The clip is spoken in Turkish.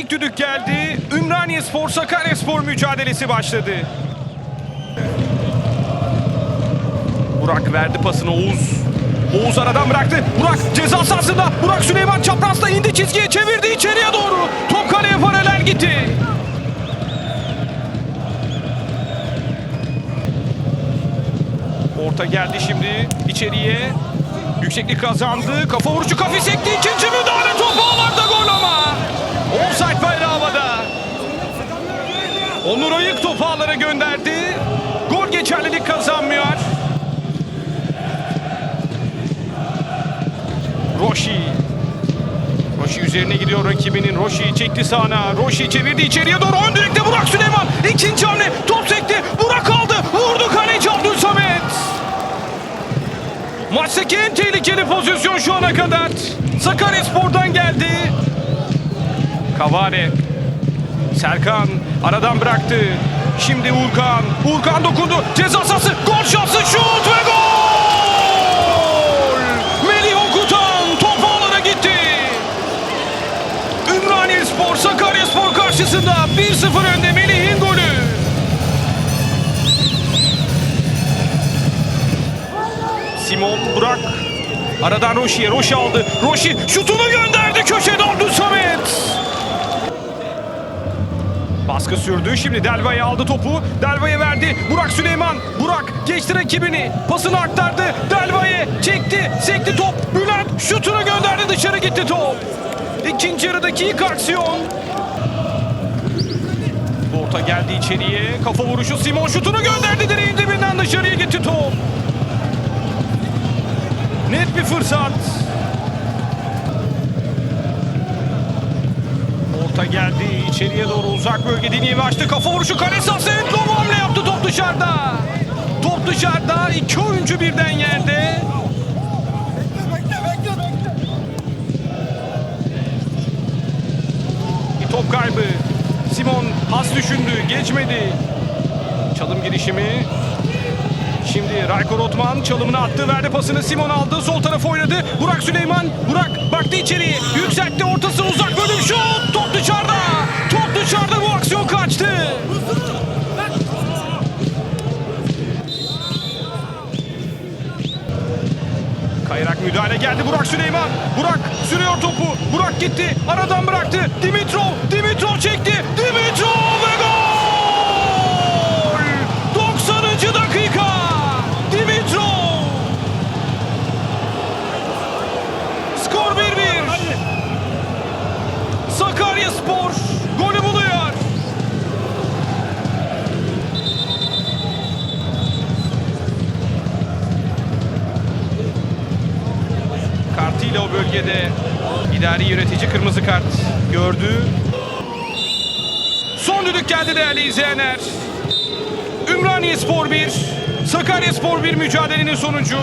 İlk düdük geldi. Ümraniye Spor Sakarya Spor mücadelesi başladı. Burak verdi pasını Oğuz. Oğuz aradan bıraktı. Burak ceza sahasında. Burak Süleyman çaprazda indi çizgiye çevirdi içeriye doğru. Top kaleye paralel gitti. Orta geldi şimdi içeriye. Yükseklik kazandı. Kafa vuruşu kafi sekti. İkinci müdahale top ağlarda gol ama. Ağlara gönderdi. Gol geçerlilik kazanmıyor. Roşi. Roşi üzerine gidiyor rakibinin. Roşi çekti sağına. Roşi çevirdi içeriye doğru. Ön direkte Burak Süleyman. İkinci hamle. Top sekti. Burak aldı. Vurdu kaleci Abdülsamet. Maçtaki en tehlikeli pozisyon şu ana kadar. Sakaryaspor'dan geldi. Kavare. Serkan aradan bıraktı. Şimdi Urkan. Urkan dokundu. Ceza sahası. Gol şansı. Şut ve gol! Melih Okutan top gitti. Ümraniye Spor Sakarya Spor karşısında 1-0 önde Melih'in golü. Simon Burak aradan Roşi'ye Roşi aldı. Roşi şutunu gönderdi köşede Abdülsamet. Baskı sürdü. Şimdi Delva'ya aldı topu. Delva'ya verdi. Burak Süleyman. Burak geçti rakibini. Pasını aktardı. Delva'ya çekti. Sekti top. Bülent şutunu gönderdi. Dışarı gitti top. İkinci yarıdaki ilk aksiyon. Orta geldi içeriye. Kafa vuruşu Simon şutunu gönderdi. Direğin dibinden dışarıya gitti top. Net bir fırsat. Orta geldi içeriye doğru uzak bölge Diniyevi açtı kafa vuruşu kale sahası hamle yaptı top dışarıda. Top dışarıda iki oyuncu birden yerde. Bir top kaybı. Simon pas düşündü geçmedi. Çalım girişimi. Şimdi Rayko Rotman çalımını attı, verdi pasını Simon aldı, sol tarafa oynadı. Burak Süleyman, Burak baktı içeriye, yükseltti ortası uzak bölüm şut, top dışarıda. Top dışarıda bu aksiyon kaçtı. Kayrak müdahale geldi Burak Süleyman. Burak sürüyor topu. Burak gitti. Aradan bıraktı. Dimitrov. Dimitrov çekti. Kartıyla o bölgede idari yönetici kırmızı kart gördü. Son düdük geldi değerli izleyenler. Ümraniye Spor 1, Sakarya Spor 1 mücadelenin sonucu